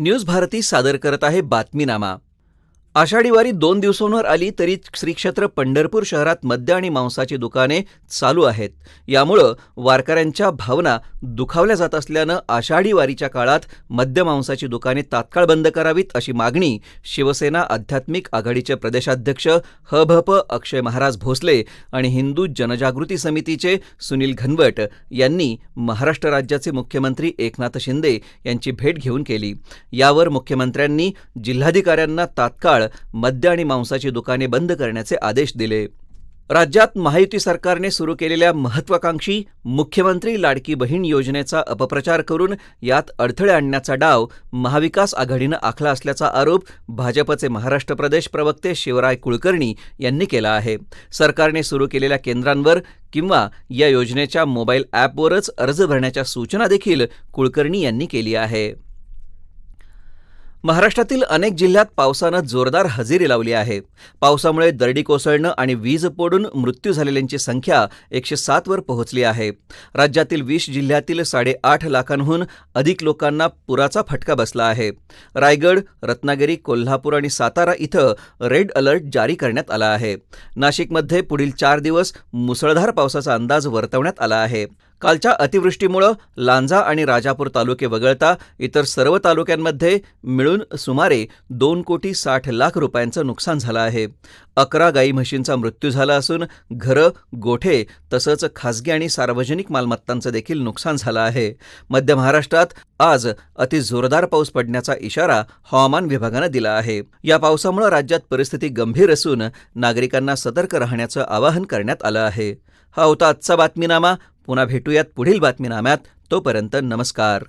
News Bharti सादर करत आहे बातमीनामा. आषाढी वारी दोन दिवसांवर आली तरी श्री क्षेत्र पंढरपूर शहरात मद्य आणि मांसाची दुकाने चालू आहेत. यामुळं वारकऱ्यांच्या भावना दुखावल्या जात असल्यानं आषाढी वारीच्या काळात मद्य मांसाची दुकाने तात्काळ बंद करावीत अशी मागणी शिवसेना आध्यात्मिक आघाडीचे प्रदेशाध्यक्ष हभप अक्षय महाराज भोसले आणि हिंदू जनजागृती समितीचे सुनील घनवट यांनी महाराष्ट्र राज्याचे मुख्यमंत्री एकनाथ शिंदे यांची भेट घेऊन केली. यावर मुख्यमंत्र्यांनी जिल्हाधिकाऱ्यांना तात्काळ मद्य आणि मांसाची दुकाने बंद करण्याचे आदेश दिले. राज्यात महायुती सरकारने सुरू केलेल्या महत्वाकांक्षी मुख्यमंत्री लाडकी बहीण योजनेचा अपप्रचार करून यात अडथळे आणण्याचा डाव महाविकास आघाडीनं आखला असल्याचा आरोप भाजपचे महाराष्ट्र प्रदेश प्रवक्ते शिवराय कुलकर्णी यांनी केला आहे. सरकारने सुरू केलेल्या केंद्रांवर किंवा या योजनेच्या मोबाईल ॲपवरच अर्ज भरण्याच्या सूचना देखील कुलकर्णी यांनी केली आहे. महाराष्ट्रातील अनेक जिल्ह्यात पावसानं जोरदार हजेरी लावली आहे. पावसामुळे दरडी कोसळणं आणि वीज पडून मृत्यू झालेल्यांची संख्या एकशे सातवर पोहोचली आहे. राज्यातील वीस जिल्ह्यातील साडेआठ लाखांहून अधिक लोकांना पुराचा फटका बसला आहे. रायगड रत्नागिरी कोल्हापूर आणि सातारा इथं रेड अलर्ट जारी करण्यात आला आहे. नाशिकमध्ये पुढील चार दिवस मुसळधार पावसाचा अंदाज वर्तवण्यात आला आहे. कालच्या अतिवृष्टीमुळं लांजा आणि राजापूर तालुके वगळता इतर सर्व तालुक्यांमध्ये मिळून सुमारे दोन कोटी साठ लाख रुपयांचं नुकसान झालं आहे. अकरा गाई म्हशींचा मृत्यू झाला असून घरं गोठे तसंच खासगी आणि सार्वजनिक मालमत्तांचं देखील नुकसान झालं आहे. मध्य महाराष्ट्रात आज अति जोरदार पाऊस पडण्याचा इशारा हवामान विभागानं दिला आहे. या पावसामुळे राज्यात परिस्थिती गंभीर असून नागरिकांना सतर्क राहण्याचं आवाहन करण्यात आलं आहे. हा होता आजचा बातमीनामा. पुन्हा भेटूयात पुढील बातमीनाम्यात. तोपर्यंत नमस्कार.